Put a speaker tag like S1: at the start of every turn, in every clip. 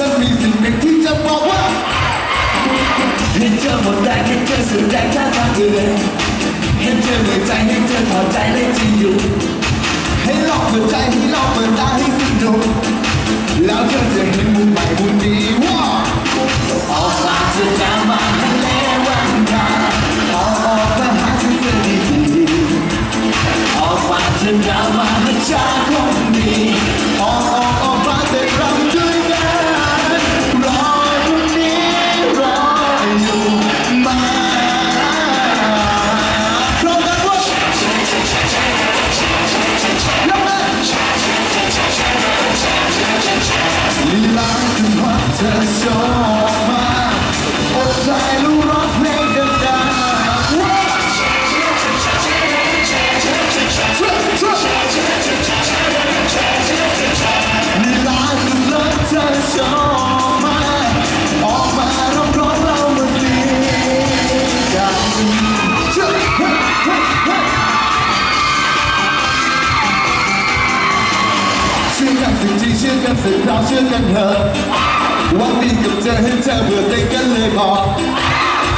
S1: ฉันมีสิ่งหนึ่งที่จะบอกว่าเห็นเธอหมดแรงเห็นเธอสุดใจงท่าทางเธอเห็นเธอเหนื่อยใจเห็นเธอถอดใจเลยจริงอยู่ ให้หลอกเปิดใจให้หลอกเปิดตาให้สนุกแล้วเธอจะเห็นมุมใหม่มุมดี ลีลาคือว่าเธอชอบมากอดใจรู้ร้องเพลงดังว้าวลีลาคือรักเธอชอบมาออกมาร้องร้องเรามาดีกัน เชื่อกันสิเราเชื่อกันเถอะวันนี้กับเธอให้เธอเบื่อใจกันเลยบอก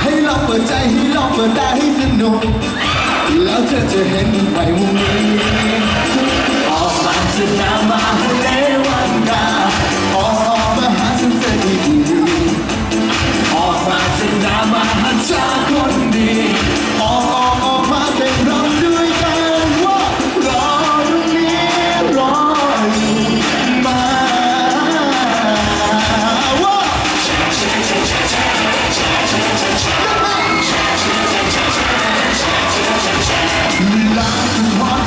S1: ให้ลองเปิดใจให้ลองเปิดตาให้สนุกแล้วเธอจะเห็นไปมุมนี้ออกมาจะนำมาให้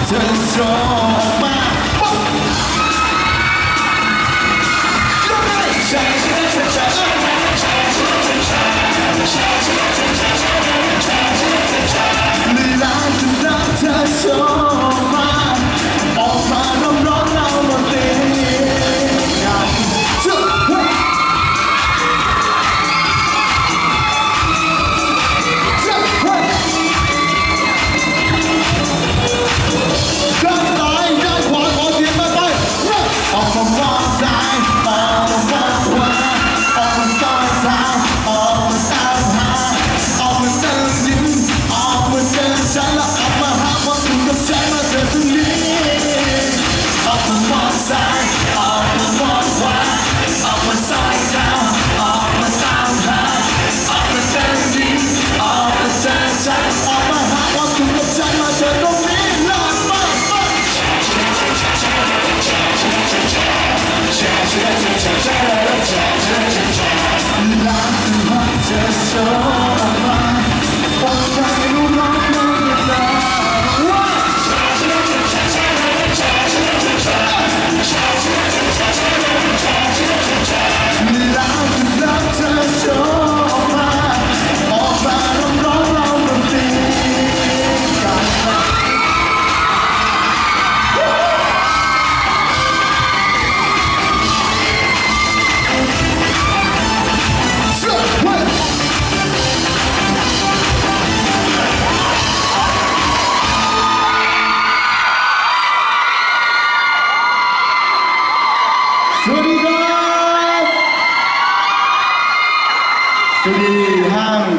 S1: คื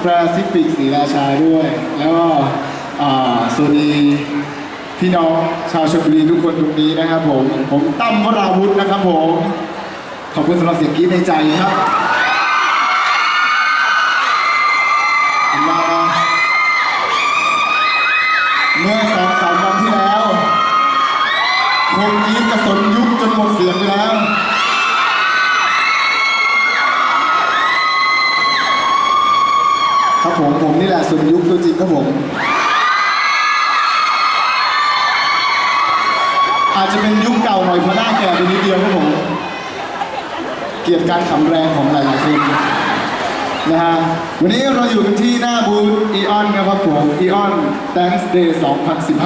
S1: ห้างแปซิฟิกศรีราชาด้วย แล้วก็สวัสดีพี่น้องชาวชลบุรีทุกคนตรงนี้นะครับผม ผมตั้มวราวุธนะครับผม ขอบคุณสำหรับเสียงกรี๊ดในใจครับมาเมื่อสองสามวันที่แล้วคงกรีดกระสนยุบจนหมดเสียงไปแล้ว ครับผมผมนี่แหละสนยุคตัวจริงครับผม อาจจะเป็นยุคเก่าหน่อยเพราะหน้าแก่ไปนิดเดียวครับผม เกลียดการขำแรงของหลายๆคนนะฮะวันนี้เราอยู่กันที่หน้าบูธอีออนนะครับผมอีออน Thanks Day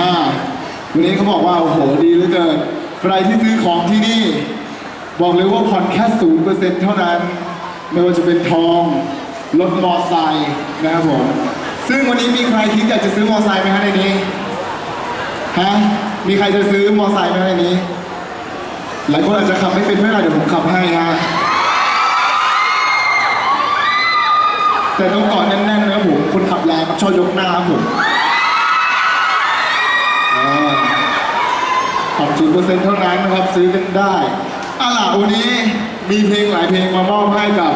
S1: 2015 วันนี้เขาบอกว่า โอ้โห ดีเหลือเกิน ใครที่ซื้อของที่นี่ บอกเลยว่าผ่อนแค่ศูนย์เปอร์เซ็นต์เท่านั้น ไม่ว่าจะเป็นทอง รถมอไซค์นะครับผม ซึ่งวันนี้มีใครคิดอยากจะซื้อมอไซค์ไหมฮะในนี้ฮะมีใครจะซื้อมอไซค์ไหมในนี้ หลายคนอาจจะขับไม่เป็นไม่เป็นไรเดี๋ยวผมขับให้ฮะแต่ต้องเกาะแน่นๆนะครับผมคนขับแรงครับชอบยกหน้าครับผมอ่าผ่อนศูนย์เปอร์เซ็นต์เท่านั้นนะครับซื้อกันได้อะล่ะวันนี้มีเพลงหลายเพลงมามอบให้กับ